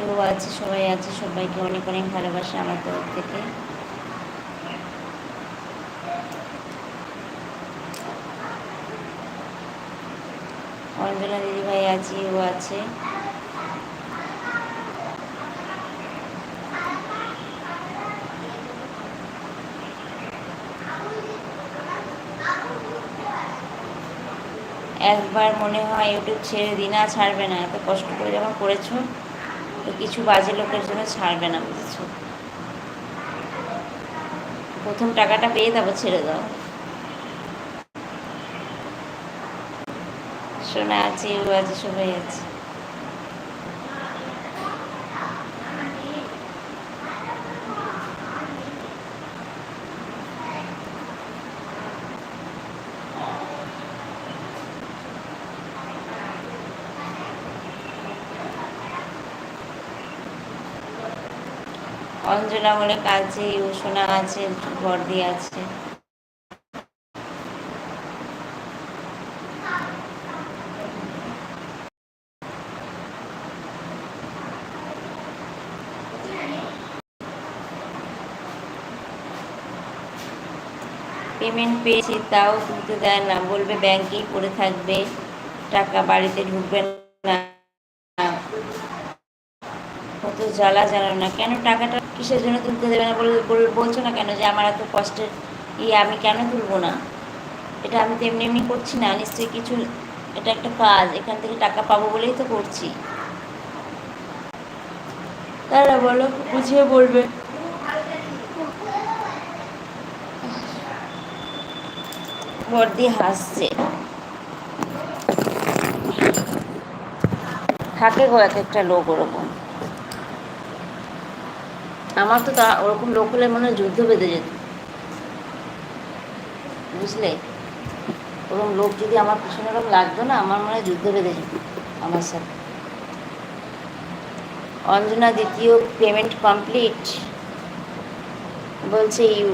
You আছে, সবাই আছে, সবাইকে অনেক অনেক ভালোবাসা আমার তরফ থেকে। অঞ্জনা দিদিভাই আছে ইউ আছে। একবার মনে হয় ইউটিউব ছেড়ে দিনা, ছাড়বে না, এত কষ্ট করে যখন করেছ। তো কিছু বাজে লোকের জন্য ছাড়বে না, বুঝেছ? প্রথম টাকাটা পেয়ে তারপর ছেড়ে দাও। শোনা আছে ও আছে, সবাই আছে। অঞ্জনা বলে কাছে সোনা আছে, বর্দি আছে। পেমেন্ট পেয়েছি, তাও তুলতে দেয় না। বলবে ব্যাংকেই পড়ে থাকবে, টাকা বাড়িতে ঢুকবে না। কত জ্বালা জানো না কেন টাকাটা কিসের জন্য তুলতে দেবে না বলে বলছো না কেন যে আমার এত কষ্টের ইয়ে আমি কেন তুলবো না? এটা আমি তো এমনি এমনি করছি না, নিশ্চয়ই কিছু এটা একটা কাজ, এখান থেকে টাকা পাবো বলেই তো করছি। তারা বলো, বুঝিয়ে বলবে। বর্দি হাসছে। থাকে গো এক একটা লোক ওরকম। আমার তো তা ওরকম লোক হলে মনে হয় যুদ্ধ বেঁধে যেত। বুঝলে? ওরকম লোক যদি আমার পিছনে ওরকম লাগতো না, আমার মনে হয় যুদ্ধ বেঁধে যেত আমার সাথে। অঞ্জনা দ্বিতীয় পেমেন্ট কমপ্লিট বলছে ইউ।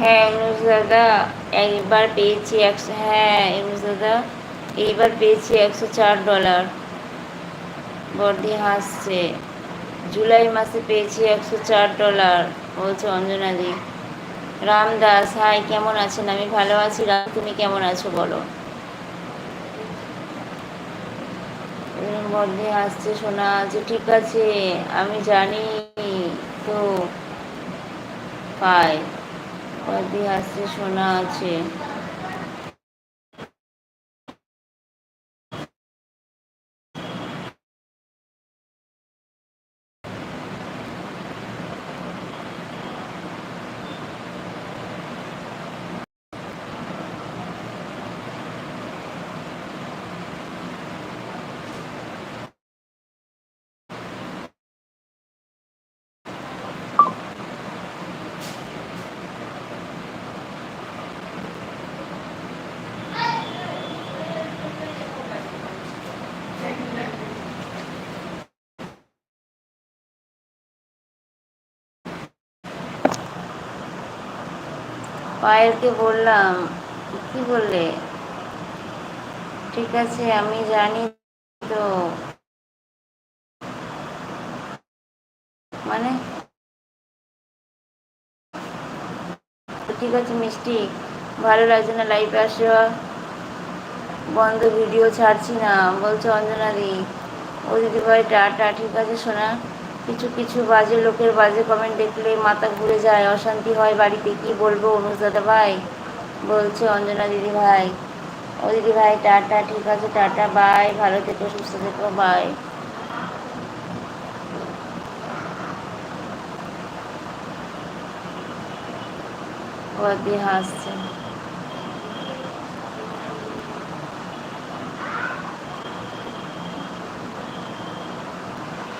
হ্যাঁ ইউনুস দাদা, একবার পেয়েছি একশো হ্যাঁ ইউনুস দাদা, এইবার পেয়েছি একশো চার ডলার বর্দি হাসছে। জুলাই মাসে পেয়েছি একশো চার ডলার বলছে অঞ্জনা দি রামদাস হাই, কেমন আছেন? আমি ভালো আছি। রাম, তুমি কেমন আছো বলো? বর্দি হাসছে শোনা আছে, ঠিক আছে, আমি জানি, তো, পাই। কদি আসছে শোনা আছে। পায়েলকে বললাম, কি বললে? ঠিক আছে, আমি জানি তো। মানে? ঠিক আছে, মিষ্টি, ভালো লাগছে না লাইভে আসা। বন্ধ ভিডিও ছাড়ছি না। বলছে অঞ্জনা দি ও দিদিভাই, টাটা, ঠিক আছে শোনা কিছু কিছু বাজে লোকের বাজে কমেন্ট দেখলে মাথা ঘুরে যায়, অশান্তি হয়, বাড়িতে কি বলব অনুজ দাদা ভাই? বলছে অঞ্জনা দিদি ভাই। ও দিদি ভাই, টাটা, ঠিক আছে, টাটা বাই ভালো থেকো, সুস্থ থেকো বাই হাসছে।